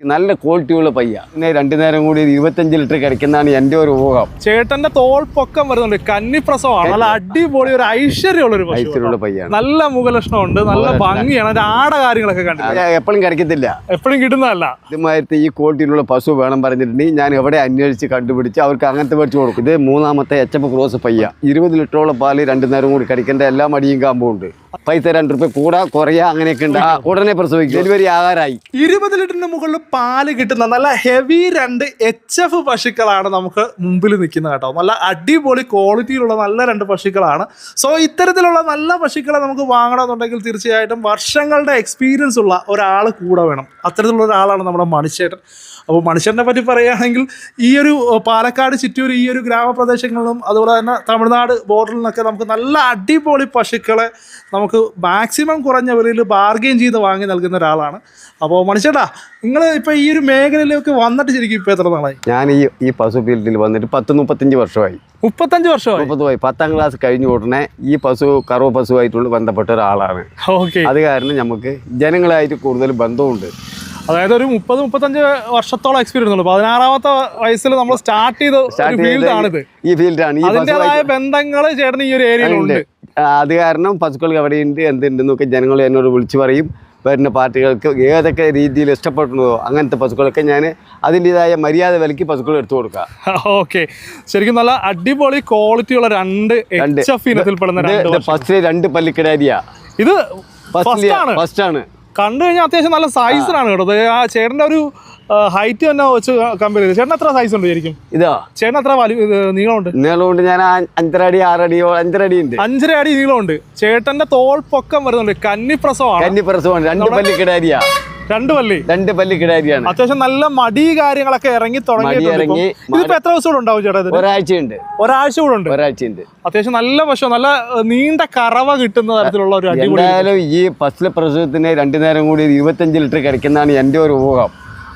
നല്ല ക്വാളിറ്റിയുള്ള പയ്യ. പിന്നെ രണ്ടു നേരം കൂടി ഇരുപത്തഞ്ച് ലിറ്റർ കിടക്കുന്നതാണ് എന്റെ ഒരു ഊഹം. ചേട്ടന്റെ തോൾ പൊക്കം വരുന്നുണ്ട്. കന്നിപ്രസവമാണ്. നല്ല അടിപൊളി ഒരു ഐശ്വര്യമുള്ള ഒരു ഐശ്വര്യമുള്ള പയ്യാണ്. നല്ല മുഖലക്ഷണമുണ്ട്. നല്ല ഭംഗിയാണ്. അതിന്റെ ആട കാര്യങ്ങളൊക്കെ കണ്ടിട്ട് എപ്പോഴും കിടക്കത്തില്ല. എപ്പോഴും കിട്ടുന്നതല്ല. ഇതുമായിട്ട് ഈ ക്വാളിറ്റിയിലുള്ള പശു വേണം പറഞ്ഞിട്ടുണ്ടെങ്കിൽ ഞാൻ എവിടെ അന്വേഷിച്ച് കണ്ടുപിടിച്ച് അവർക്ക് അങ്ങനത്തെ മേടിച്ചു കൊടുക്കും. ഇത് മൂന്നാമത്തെ എച്ച് എഫ് ക്രോസ് പയ്യ. ഇരുപത് ലിറ്ററോളം പാൽ രണ്ടു നേരം കൂടി കടിക്കേണ്ട എല്ലാ മടിയും കാമ്പും ഉണ്ട് പൈസ രണ്ട് റുപ്യ കൂടാ കുറയാ അങ്ങനെയൊക്കെ ഉണ്ട്. ഉടനെ പ്രസവിക്കും. ഡെലിവറി ആകാറായി. ഇരുപത് ലിറ്ററിന് മുകളിൽ പാൽ കിട്ടുന്ന നല്ല ഹെവി രണ്ട് എച്ച് എഫ് പശുക്കളാണ് നമുക്ക് മുമ്പിൽ നിൽക്കുന്നത് കേട്ടോ. നല്ല അടിപൊളി ക്വാളിറ്റിയിലുള്ള നല്ല രണ്ട് പശുക്കളാണ്. സോ ഇത്തരത്തിലുള്ള നല്ല പശുക്കളെ നമുക്ക് വാങ്ങണമെന്നുണ്ടെങ്കിൽ തീർച്ചയായിട്ടും വർഷങ്ങളുടെ എക്സ്പീരിയൻസ് ഉള്ള ഒരാൾ കൂടെ വേണം. അത്തരത്തിലുള്ള ഒരാളാണ് നമ്മുടെ മണിച്ചേട്ടൻ അപ്പോൾ മനുഷ്യനെ പറ്റി പറയുകയാണെങ്കിൽ ഈ ഒരു പാലക്കാട് ചിറ്റൂർ ഈ ഒരു ഗ്രാമപ്രദേശങ്ങളിലും അതുപോലെ തന്നെ തമിഴ്നാട് ബോർഡറിൽ നിന്നൊക്കെ നമുക്ക് നല്ല അടിപൊളി പശുക്കളെ നമുക്ക് മാക്സിമം കുറഞ്ഞ വിലയിൽ ബാർഗെയിൻ ചെയ്ത് വാങ്ങി നൽകുന്ന ഒരാളാണ്. അപ്പോൾ മനുഷ്യടാ നിങ്ങൾ ഇപ്പോൾ ഈ ഒരു മേഖലയിലേക്ക് വന്നിട്ട് ശരിക്കും ഇപ്പോൾ എത്ര നാളായി? ഞാൻ ഈ ഈ പശു ഫീൽഡിൽ വന്നിട്ട് പത്ത് മുപ്പത്തഞ്ച് വർഷമായി. മുപ്പത്തഞ്ച് വർഷമായി? മുപ്പത് പോയി. പത്താം ക്ലാസ് കഴിഞ്ഞ ഉടനെ ഈ പശു കറവ പശുവായിട്ടുള്ള ബന്ധപ്പെട്ട ഒരാളാണ്. ഓക്കെ. അത് കാരണം നമുക്ക് ജനങ്ങളായിട്ട് കൂടുതൽ ബന്ധമുണ്ട്. അതായത് ഒരു മുപ്പത് മുപ്പത്തഞ്ച് വർഷത്തോളം എക്സ്പീരിയൻസ് ഉണ്ട് പതിനാറാമത്തെ വയസ്സിൽ നമ്മൾ സ്റ്റാർട്ട് ചെയ്ത ഫീൽഡാണിത് ഈ ഫീൽഡാണ് അതിന്റെതായ ബന്ധങ്ങൾ ചേട്ടൻ ഈ ഒരു ഏരിയയിലുണ്ട് അത് കാരണം പശുക്കൾ എവിടെയുണ്ട് എന്തുണ്ടെന്നൊക്കെ ജനങ്ങൾ എന്നോട് വിളിച്ചു പറയും. വരുന്ന പാർട്ടികൾക്ക് ഏതൊക്കെ രീതിയിൽ ഇഷ്ടപ്പെടുന്നതോ അങ്ങനത്തെ പശുക്കളൊക്കെ ഞാൻ അതിന്റെതായ മര്യാദ വിലക്ക് പശുക്കൾ എടുത്തു കൊടുക്കുക. ഓക്കെ ശരിക്കും നല്ല അടിപൊളി ക്വാളിറ്റി ഉള്ള രണ്ട്. രണ്ട്. ഫസ്റ്റ് രണ്ട് പല്ലിക്കിടാരിയ. ഇത് ഫസ്റ്റ് ആണ്. ഫസ്റ്റ് ആണ്. കണ്ടു കഴിഞ്ഞാൽ അത്യാവശ്യം നല്ല സൈസിലാണ് കേട്ടോ. ആ ചേട്ടന്റെ ഒരു ഹൈറ്റ് തന്നെ വെച്ച് കമ്പയർ ചെയ്ത്. ചേട്ടൻ എത്ര സൈസ് ഉണ്ട് ശരിക്കും? ഇതോ. ചേട്ടൻ എത്ര നീളമുണ്ട്? നീളമുണ്ട്. ഞാൻ അഞ്ചര അടി ആറടിയോ അഞ്ചര അടി ഉണ്ട്. അഞ്ചര അടി നീളമുണ്ട്. ചേട്ടന്റെ തോൾ പൊക്കം വരുന്നുണ്ട് കന്നിപ്രസവമാണ് കന്നിപ്രസവാണ് രണ്ട് പല്ലിക്കിടാരിയ രണ്ട് പല്ലി. രണ്ട് പല്ലി കിടാരിയാണ്. അത്യാവശ്യം നല്ല മടി കാര്യങ്ങളൊക്കെ ഇറങ്ങി തുടങ്ങി ഇതിപ്പോ എത്ര ദിവസം കൂടെ ഉണ്ടാവും ചേട്ടാ ഒരാഴ്ചയുണ്ട്. ഒരാഴ്ച കൂടെ ഉണ്ട്. ഒരാഴ്ചയുണ്ട്. അത്യാവശ്യം നല്ല പശു നല്ല നീണ്ട കറവ കിട്ടുന്ന തരത്തിലുള്ള ഒരു അടിപൊളി ഈ ഫസ്റ്റ് പ്രസവത്തിന് രണ്ടു നേരം കൂടി ഇരുപത്തഞ്ച് ലിറ്റർ കിടക്കുന്നതാണ് എന്റെ ഒരു ഊഹം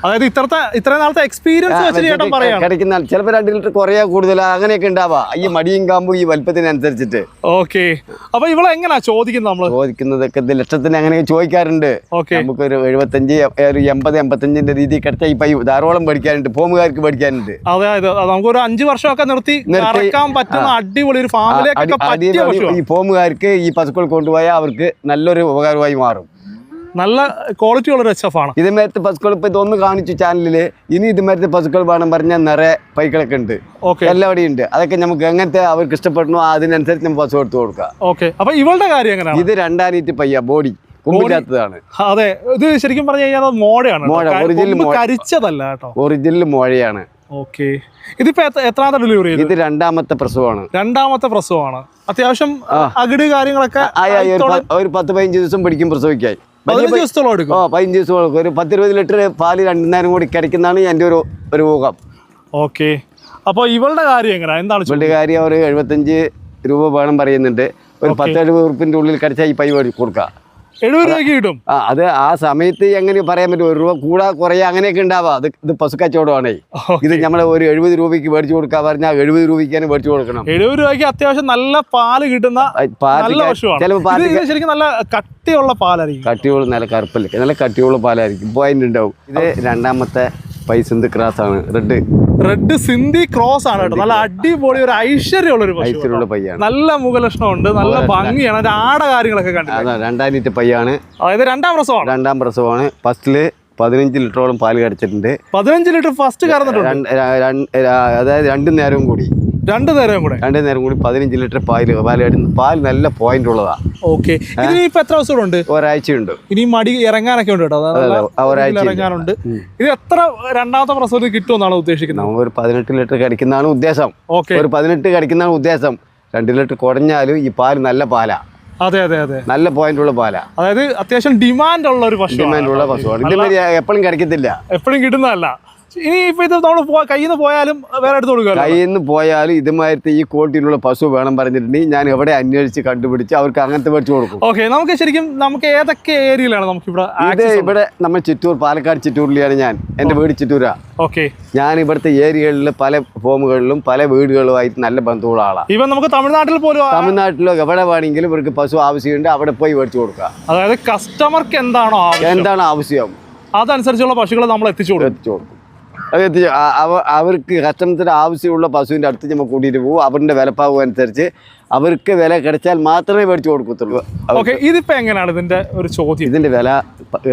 അതായത് ഇത്രത്തെ ഇത്ര നാളത്തെ എക്സ്പീരിയൻസ് വെച്ചിട്ട് ചേട്ടൻ പറയാം കിടക്കുന്ന ചിലപ്പോൾ രണ്ട് ലിറ്റർ കുറയാ കൂടുതൽ അങ്ങനെയൊക്കെ ഉണ്ടാവാ. ഈ മടിയും കാമ്പും ഈ വലിപ്പത്തിനനുസരിച്ചിട്ട്. ഓക്കെ. അപ്പൊ ഇവളെ എങ്ങനെയാ ചോദിക്കുന്നത് നമ്മൾ ചോദിക്കുന്നതൊക്കെ ഇത് ലക്ഷത്തിന് അങ്ങനെയൊക്കെ ചോദിക്കാറുണ്ട്. നമുക്കൊരു എഴുപത്തഞ്ച് ഒരു എൺപത് എൺപത്തഞ്ചിന്റെ രീതി കിടച്ച ഈ പൈ ധാരോളം പഠിക്കാനുണ്ട് ഫോമുകാർക്ക് പഠിക്കാനുണ്ട്. അതായത് നമുക്കൊരു അഞ്ചു വർഷമൊക്കെ നിർത്തി നിർത്തി, കറക്കാൻ പറ്റുന്ന അടിപൊളി ഒരു ഫാമിലേക്ക് ഈ ഫോമുകാർക്ക് ഈ പശുക്കൾ കൊണ്ടുപോയാൽ അവർക്ക് നല്ലൊരു ഉപകാരമായി മാറും. നല്ല ക്വാളിറ്റി ഉള്ള ഒരു എച്ച് എഫ് ആണ്. ഇതുമാരത്തെ പശുക്കൾ ഇപ്പൊ ഇതൊന്ന് കാണിച്ചു ചാനലിൽ ഇനി ഇതുമാരത്തെ പശുക്കൾ വേണം പറഞ്ഞാൽ നിറയെ പൈക്കളൊക്കെ ഉണ്ട്. ഓക്കെ എല്ലാവിടെയും ഉണ്ട്. അതൊക്കെ നമുക്ക് എങ്ങനത്തെ അവർക്ക് ഇഷ്ടപ്പെടണോ അതിനനുസരിച്ച് നമുക്ക് പശു എടുത്തു കൊടുക്കാം. ഓക്കെ അപ്പൊ ഇവളുടെ കാര്യം എങ്ങനെയാണ്? ഇത് രണ്ടാനീറ്റ് പയ്യ ബോഡി കൊമ്പില്ലാത്തതാണ്. അതെ. ഇത് ശരിക്കും പറഞ്ഞു കഴിഞ്ഞാൽ മോഴയാണ് മോഴ, കരിച്ചതല്ല കേട്ടോ. ഒറിജിനൽ മോഴയാണ്. ഓക്കെ ഇതിപ്പോ എത്ര- എത്രാമത്തെ ഡെലിവറി ഇത് രണ്ടാമത്തെ പ്രസവമാണ്. രണ്ടാമത്തെ പ്രസവമാണ്. അത്യാവശ്യം അകിട് കാര്യങ്ങളൊക്കെ ഒരു പത്ത് പതിനഞ്ച് ദിവസം പിടിക്കും പതിനഞ്ച് ദിവസത്തോളം എടുക്കും. ഓ പതിനഞ്ച് ദിവസം എടുക്കും. ഒരു പത്തിരുപത് ലിറ്റർ പാൽ രണ്ടു നേരം കൂടി കിടക്കുന്നതാണ് എന്റെ ഒരു ഒരു ഊഹം. ഓക്കെ. അപ്പോൾ ഇവളുടെ കാര്യം എങ്ങനെയാ എന്താണ് ഇവളുടെ കാര്യം അവർ എഴുപത്തഞ്ച് രൂപ വേണം പറയുന്നുണ്ട്. ഒരു പത്ത് എഴുപത് ഉറുപ്പിന്റെ ഉള്ളിൽ കടിച്ചാൽ ഈ പൈ കൊടുക്കുക. എഴുപത് രൂപയ്ക്ക് കിട്ടും. ആ അത് ആ സമയത്ത് എങ്ങനെ പറയാൻ പറ്റും? ഒരു രൂപ കൂടാ കുറയാ അങ്ങനെയൊക്കെ ഉണ്ടാവാം. അത് ഇത് പശു കച്ചവടമാണേ ഇത് നമ്മൾ ഒരു എഴുപത് രൂപയ്ക്ക് മേടിച്ചു കൊടുക്കാൻ പറഞ്ഞാൽ എഴുപത് രൂപയ്ക്ക് തന്നെ മേടിച്ചു കൊടുക്കണം. എഴുപത് രൂപയ്ക്ക് അത്യാവശ്യം നല്ല പാൽ കിട്ടുന്ന നല്ല പശുവാണ്. ശരിക്കും നല്ല കട്ടിയുള്ള പാലായിരിക്കും. കട്ടിയുള്ള നല്ല കറുപ്പല്ലേ നല്ല കട്ടിയുള്ള പാലായിരിക്കും. പോയിന്റ് ഉണ്ടാവും. ഇത് രണ്ടാമത്തെ പൈസന്ത് ക്രാസ് ആണ്. റെഡ് റെഡ് സിന്ധി ക്രോസ് ആണ് കേട്ടോ. നല്ല അടിപൊളി ഒരു ഐശ്വര്യമുള്ള ഒരു ഐശ്വര്യമുള്ള പയ്യാണ്. നല്ല മുഖലക്ഷണമുണ്ട് നല്ല ഭംഗിയാണ്. അതിന്റെ ആട കാര്യങ്ങളൊക്കെ കണ്ടത് രണ്ടാം ലിറ്റർ പയ്യാണ്. അതായത് രണ്ടാം പ്രസവമാണ്. രണ്ടാം പ്രസവമാണ്. ഫസ്റ്റിൽ പതിനഞ്ച് ലിറ്ററോളം പാൽ കടിച്ചിട്ടുണ്ട്. പതിനഞ്ച് ലിറ്റർ ഫസ്റ്റ് കറന്നിട്ടുണ്ട്. അതായത് രണ്ടു നേരവും കൂടി. രണ്ടു നേരം കൂടെ? രണ്ട് നേരം കൂടി പതിനഞ്ച് ലിറ്റർ പാൽ പാലായിട്ട് പാൽ നല്ല പോയിന്റ് ഉള്ളതാ. ഓക്കെ ഇതിന് ഇപ്പൊ എത്ര ദിവസം ഉണ്ട് ഒരാഴ്ചയുണ്ട്. ഇനി മടി ഇറങ്ങാനൊക്കെ ഉണ്ട് കേട്ടോ. ഒരാഴ്ച ഇറങ്ങാനുണ്ട്. ഇത് എത്ര രണ്ടാമത്തെ പ്രസവത്തിൽ കിട്ടുമെന്നാണ് ഉദ്ദേശിക്കുന്നത്? നമ്മൾ ഒരു പതിനെട്ട് ലിറ്റർ കടിക്കുന്നതാണ് ഉദ്ദേശം. ഓക്കെ ഒരു പതിനെട്ട് കടിക്കുന്നതാണ് ഉദ്ദേശം. രണ്ട് ലിറ്റർ കുറഞ്ഞാലും ഈ പാൽ നല്ല പാലാ. അതെ അതെ അതെ. നല്ല പോയിന്റ് ഉള്ള പാലാ. അതായത് അത്യാവശ്യം ഡിമാൻഡ് ഉള്ള ഒരു പശു ഡിമാൻഡ് ഉള്ള പശുവാണ് ഇതുമാതിരി എപ്പോഴും കടിക്കത്തില്ല. എപ്പോഴും കിട്ടുന്നതല്ല. ഇനി ഇപ്പൊ ഇത് നമ്മൾ കയ്യിൽ നിന്ന് പോയാലും വേറെ എടുത്ത് കൊടുക്കുക കയ്യിൽ നിന്ന് പോയാലും ഇതുമാതിരത്തെ ഈ ക്വാളിറ്റിയിലുള്ള പശു വേണം പറഞ്ഞിട്ടുണ്ടെങ്കിൽ ഞാൻ എവിടെ അന്വേഷിച്ച് കണ്ടുപിടിച്ച് അവർക്ക് അങ്ങനത്തെ മേടിച്ചു കൊടുക്കും. ഓക്കെ നമുക്ക് ശരിക്കും നമുക്ക് ഏതൊക്കെ ഏരിയയിലാണ് നമുക്ക് ഇവിടെ ഇത് ഇവിടെ നമ്മൾ ചിറ്റൂർ പാലക്കാട് ചിറ്റൂരിലാണ് ഞാൻ. എന്റെ വീട് ചിറ്റൂരാ. ഓക്കെ. ഞാൻ ഇവിടുത്തെ ഏരിയകളിൽ പല ഫോമുകളിലും പല വീടുകളുമായിട്ട് നല്ല ബന്ധമുള്ള ആളാണ് ഇവ നമുക്ക് തമിഴ്നാട്ടിൽ പോലും തമിഴ്നാട്ടിലോ എവിടെ വേണമെങ്കിലും ഇവർക്ക് പശു ആവശ്യമുണ്ട് അവിടെ പോയി മേടിച്ചു കൊടുക്കുക അതായത് കസ്റ്റമർക്ക് എന്താണോ എന്താണ് ആവശ്യം? അതനുസരിച്ചുള്ള പശുക്കളെ നമ്മൾ എത്തിച്ചു കൊടുക്കും. എത്തിച്ചു അവർക്ക് കസ്റ്റംസിന് ആവശ്യമുള്ള പശുവിന്റെ അടുത്ത് നമ്മൾ കൂട്ടിയിട്ട് പോകും അവരുടെ വിലപ്പാവും അനുസരിച്ച് അവർക്ക് വില കിടച്ചാൽ മാത്രമേ മേടിച്ചു കൊടുക്കത്തുള്ളൂ. ഓക്കെ ഇതിപ്പോൾ എങ്ങനെയാണ് ഇതിന്റെ ഒരു ചോദ്യം? ഇതിന്റെ വില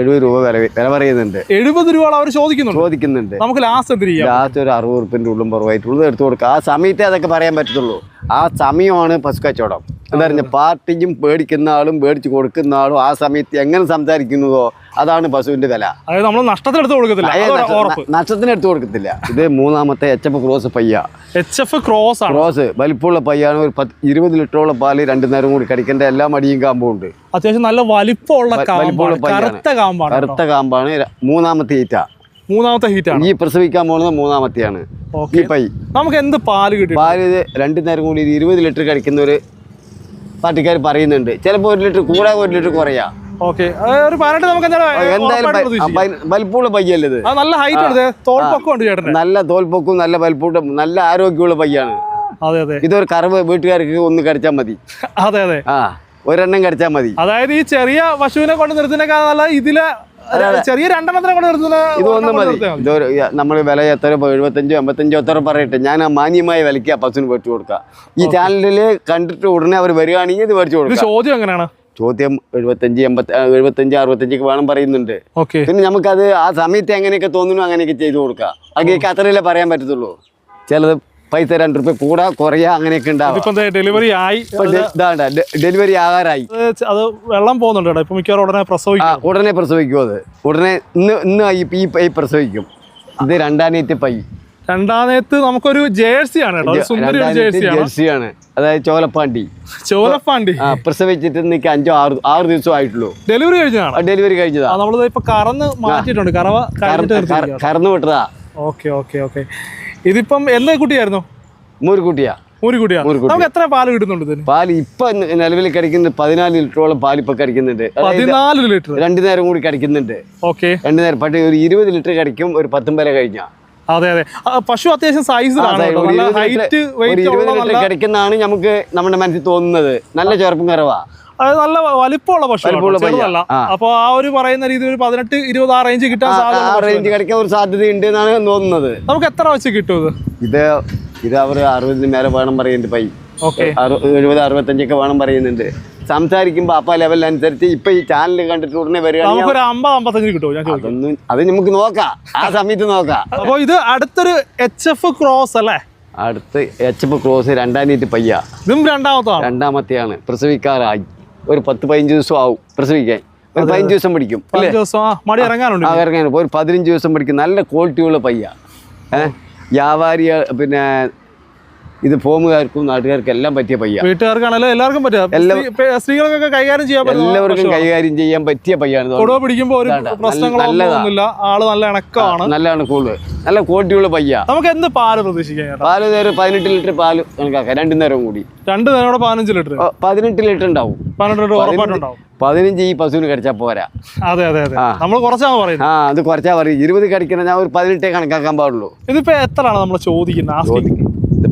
എഴുപത് രൂപ വില വില പറയുന്നുണ്ട്. എഴുപത് രൂപ അവർ ചോദിക്കുന്നുണ്ട്? ചോദിക്കുന്നുണ്ട്. നമുക്ക് ലാസ്റ്റ് എന്ത് ചെയ്യാം? ലാസ്റ്റ് ഒരു അറുപത് ഉറുപ്പിന്റെ ഉള്ളും പുറമായിട്ടുള്ളത് എടുത്തു കൊടുക്കുക ആ സമയത്തെ അതൊക്കെ പറയാൻ പറ്റത്തുള്ളൂ. ആ സമയമാണ് പശു കച്ചവടം എന്താ പറയുക പാർട്ടിയും പേടിക്കുന്ന ആളും പേടിച്ച് കൊടുക്കുന്ന ആളും ആ സമയത്ത് എങ്ങനെ സംസാരിക്കുന്നതോ അതാണ് പശുവിന്റെ വില. അതായത് നമ്മൾ നഷ്ടത്തിനെടുത്ത് കൊടുക്കത്തില്ല. നഷ്ടത്തിന് എടുത്തു കൊടുക്കത്തില്ല. ഇത് മൂന്നാമത്തെ എച്ച് എഫ് ക്രോസ് പയ്യ. എച്ച് എഫ് ക്രോസ് ക്രോസ് വലിപ്പമുള്ള പയ്യാണ്. ഒരു പത്ത് ഇരുപത് ലിറ്ററോളം പാൽ രണ്ടു നേരം കൂടി കടിക്കേണ്ട എല്ലാ മടിയും കാമ്പും ഉണ്ട്. അത്യാവശ്യം നല്ല വലിപ്പമുള്ള കറുത്ത കാമ്പാണ് കറുത്ത കാമ്പാണ്. മൂന്നാമത്തെ ഈറ്റ മൂന്നാമത്തെ ഹീറ്റ് ആണ്. ഈ പ്രസവിക്കാൻ പോകുന്നത് മൂന്നാമത്തെയാണ്. ഈ ഓക്കെ പൈ നമുക്ക് എന്ത് പാൽ കിട്ടും പാൽ രണ്ട് നേരം കൂടി ഇരുപത് ലിറ്റർ കഴിക്കുന്ന ഒരു പാർട്ടിക്കാർ പറയുന്നുണ്ട്. ചിലപ്പോൾ ഒരു ലിറ്റർ കൂടാ ഒരു ലിറ്റർ കുറയാ. ഓക്കെ ഒരു നമുക്ക് എന്തായാലും. വലിപ്പമുള്ള നല്ല ഹൈറ്റ് ഉണ്ട്. നല്ല തോൽപ്പൊക്കും നല്ല വലിപ്പവും നല്ല ആരോഗ്യമുള്ള പയ്യാണ്. അതെ അതെ. ഇതൊരു കറവ് വീട്ടുകാർക്ക് ഒന്ന് കടിച്ചാൽ മതി. അതെ അതെ. ആ ഒരെണ്ണം കടിച്ചാൽ മതി. അതായത് ഈ ചെറിയ പശുവിനെ കൊണ്ട് നിർത്തുന്നേക്കാൾ നല്ല ഇതിൽ ചെറിയ രണ്ടെണ്ണത്തിനെ കൊണ്ട് നിർത്തുന്ന ഇത് ഒന്ന് മതി. നമ്മൾ വില എത്ര എഴുപത്തഞ്ചോ എൺപത്തഞ്ചോ എത്ര പറയട്ടെ. ഞാൻ ആ മാന്യമായ വിലയ്ക്ക് ആ പശുവിന് മേടിച്ചു കൊടുക്കാം. ഈ ചാനലിൽ കണ്ടിട്ട് ഉടനെ അവർ വരികയാണെങ്കിൽ ഇത് മേടിച്ചു കൊടുക്കും. ചോദ്യം എങ്ങനെയാണ്? ചോദ്യം എഴുപത്തഞ്ച് എൺപത്തി എഴുപത്തഞ്ച് അറുപത്തഞ്ചൊക്കെ വേണം പറയുന്നുണ്ട്. ഓക്കെ. പിന്നെ നമുക്കത് ആ സമയത്ത് എങ്ങനെയൊക്കെ തോന്നുന്നു അങ്ങനെയൊക്കെ ചെയ്തു കൊടുക്കാം. അങ്ങനെയൊക്കെ അത്രയല്ലേ പറയാൻ പറ്റത്തുള്ളൂ? ചിലത് പൈസ രണ്ട് റുപ്യ കൂടാ കുറയാ അങ്ങനെയൊക്കെ ഉണ്ടാവും. ഡെലിവറി ആയി? ഡെലിവറി ആകാറായി. അത് വെള്ളം പോകുന്നുണ്ട് ഇപ്പൊ മിക്കവാറും ഉടനെ പ്രസവിക്കും. ഉടനെ പ്രസവിക്കും അത്. ഉടനെ ഇന്ന് ഇന്ന് ഈ പൈ പ്രസവിക്കും. ഇത് രണ്ടാം നീറ്റ് പൈ. രണ്ടാമത്തെ നമുക്കൊരു ജേഴ്സി ആണ് ഒരു സുന്ദരി ഒരു ജേഴ്സി ജേഴ്സിയാണ് അതായത് ചോലപ്പാണ്ടി. ചോലപ്പാണ്ടി. ആ പ്രസവിച്ചിട്ട് എനിക്ക് അഞ്ചോ ആറ് ആറ് ദിവസം ആയിട്ടുള്ളൂ. ഡെലിവറി കഴിഞ്ഞതാണ്. ഡെലിവറി കഴിഞ്ഞതാ. നമ്മളിത് ഇപ്പൊ കറന്ന് മാറ്റിയിട്ടുണ്ട്. കറവ. കറന്നു വിട്ടതാ. Okay okay okay. ഇതിപ്പം എന്ത് കുട്ടിയായിരുന്നു? മൂരിക്കുട്ടിയാ മൂരിക്കുട്ടി. നമുക്ക് എത്ര പാൽ കിട്ടുന്നുണ്ട് ഇതിന്? പാൽ ഇപ്പൊ നിലവിൽ കടിക്കുന്നത് പതിനാല് ലിറ്ററോളം പാൽ ഇപ്പൊ കടിക്കുന്നുണ്ട് പതിനാല് ലിറ്റർ രണ്ടു നേരം കൂടി കടിക്കുന്നുണ്ട്. ഓക്കെ. രണ്ടു നേരം പക്ഷേ ഒരു ഇരുപത് ലിറ്റർ കടിക്കും ഒരു പത്തും വരെ കഴിഞ്ഞാ. അതെ അതെ. പശു അത്യാവശ്യം സൈസിലാണ് ലിറ്റർ കടിക്കുന്നതാണ് നമുക്ക് നമ്മുടെ മനസ്സിൽ തോന്നുന്നത്. നല്ല ചെറുപ്പം കറവാ. അത് നല്ല വലിപ്പമുള്ള പശു വലിപ്പമുള്ള പയ്യ. ആ. അപ്പൊ ആ ഒരു പറയുന്ന രീതിയിൽ ഒരു പതിനെട്ട് ഇരുപത് ആ റേഞ്ച് കിട്ടാൻ സാധ്യത റേഞ്ച് കിടക്കാൻ ഒരു സാധ്യതയുണ്ട് എന്നാണ് തോന്നുന്നത്. നമുക്ക് എത്ര വെച്ച് കിട്ടും ഇത്? ഇത് ഇത് അവർ അറുപതിന് മേലെ വേണം പറയുന്നുണ്ട് പൈ. എഴുപത് അറുപത്തഞ്ചൊക്കെ വേണം പറയുന്നുണ്ട്. സംസാരിക്കുമ്പോൾ അപ്പ ലെവലനുസരിച്ച് ഇപ്പൊ ഈ ചാനൽ കണ്ടിട്ട് ഉടനെ വരികയാണെങ്കിൽ അത് നമുക്ക് നോക്കാം. ആ സമയത്ത് നോക്കാം. അപ്പൊ ഇത് അടുത്തൊരു എച്ച് എഫ് ക്രോസ് അല്ലേ? അടുത്ത് എച്ച് എഫ് ക്രോസ് രണ്ടാം തീയതി പയ്യ. ഇതും രണ്ടാമത്താണ് രണ്ടാമത്തെയാണ്. പ്രസവിക്കാറായി. ഒരു പത്ത് പതിനഞ്ച് ദിവസം ആവും പ്രസവിക്കാൻ. ഒരു പതിനഞ്ച് ദിവസം പിടിക്കും ആ മടി ഇറങ്ങാനുണ്ട് ആ ഇറങ്ങാൻ ഒരു പതിനഞ്ച് ദിവസം പിടിക്കും. നല്ല ക്വാളിറ്റിയുള്ള പയ്യ. ഏഹ് വ്യാപാരി പിന്നെ ഇത് ഫോമുകാർക്കും നാട്ടുകാർക്കും എല്ലാം പറ്റിയ പയ്യ. വീട്ടുകാർക്കാണല്ലോ എല്ലാവർക്കും പറ്റുക സ്ത്രീകൾക്കൊക്കെ കൈകാര്യം ചെയ്യാൻ പറ്റുന്ന എല്ലാവർക്കും കൈകാര്യം ചെയ്യാൻ പറ്റിയ പയ്യാണ്. കൊടുവ പിടിക്കുമ്പോൾ ഒരു ഇതാണ്ടാ, പ്രശ്നങ്ങളൊന്നും നല്ലതാ. ഒന്നുമില്ല. ആൾ നല്ല ഇണക്കമാണ്. നല്ല ക്വാളിറ്റിയുള്ള പയ്യ. നമുക്ക് എന്ത് പാൽ പ്രതീക്ഷിക്കാം പാൽ നേരം പതിനെട്ട് ലിറ്റർ പാൽ കണക്കാക്കാം. രണ്ടു നേരം കൂടി. രണ്ട് നേരം പതിനഞ്ച് ലിറ്റർ. പതിനെട്ട് ലിറ്റർ ഉണ്ടാവും. പതിനെട്ട് ലിറ്റർ ഉറപ്പായിട്ടുണ്ടാവും. പതിനഞ്ച് ഈ പശുവിന് കടിച്ചാൽ പോരാ. അതെ അതെ അതെ. നമ്മൾ കുറച്ചാണ് പറയുന്നത്. ആ അത് കുറച്ചാ പറയും ഇരുപത് കടിക്കണ ഞാൻ ഒരു പതിനെട്ടേ കണക്കാക്കാൻ പാടുള്ളൂ. ഇതിപ്പോ എത്രയാണ് നമ്മൾ ചോദിക്കുന്നത്?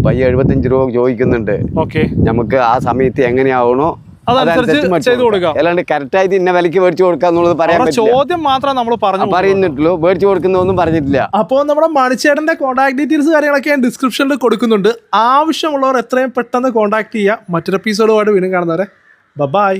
ആസ്കിങ് എഴുപത്തിയഞ്ച് എഴുപത്തഞ്ച് രൂപ ചോദിക്കുന്നുണ്ട്. ഓക്കെ. നമുക്ക് ആ സമയത്ത് എങ്ങനെയാവണോ അപ്പൊ മേടിച്ച് ചെയ്ത് കൊടുക്കാം. അല്ലാണ്ട് കറക്റ്റായിട്ട് ഇന്ന വിലക്ക് മേടിച്ചു കൊടുക്കുക എന്നുള്ളത് പറയാൻ ചോദ്യം മാത്രം നമ്മൾ പറഞ്ഞു ആ, പറയുന്നിട്ടുള്ളൂ മേടിച്ചു കൊടുക്കുന്നൊന്നും പറഞ്ഞിട്ടില്ല. അപ്പോൾ നമ്മുടെ മണിച്ചേട്ടന്റെ കോൺടാക്ട് ഡീറ്റെയിൽസ് കാര്യങ്ങളൊക്കെ ഞാൻ ഡിസ്ക്രിപ്ഷനിൽ കൊടുക്കുന്നുണ്ട്. ആവശ്യമുള്ളവർ എത്രയും പെട്ടെന്ന് കോൺടാക്ട് ചെയ്യുക മറ്റൊരു എപ്പിസോഡുമായിട്ട് വീണ്ടും കാണുന്നവരെ. ബൈ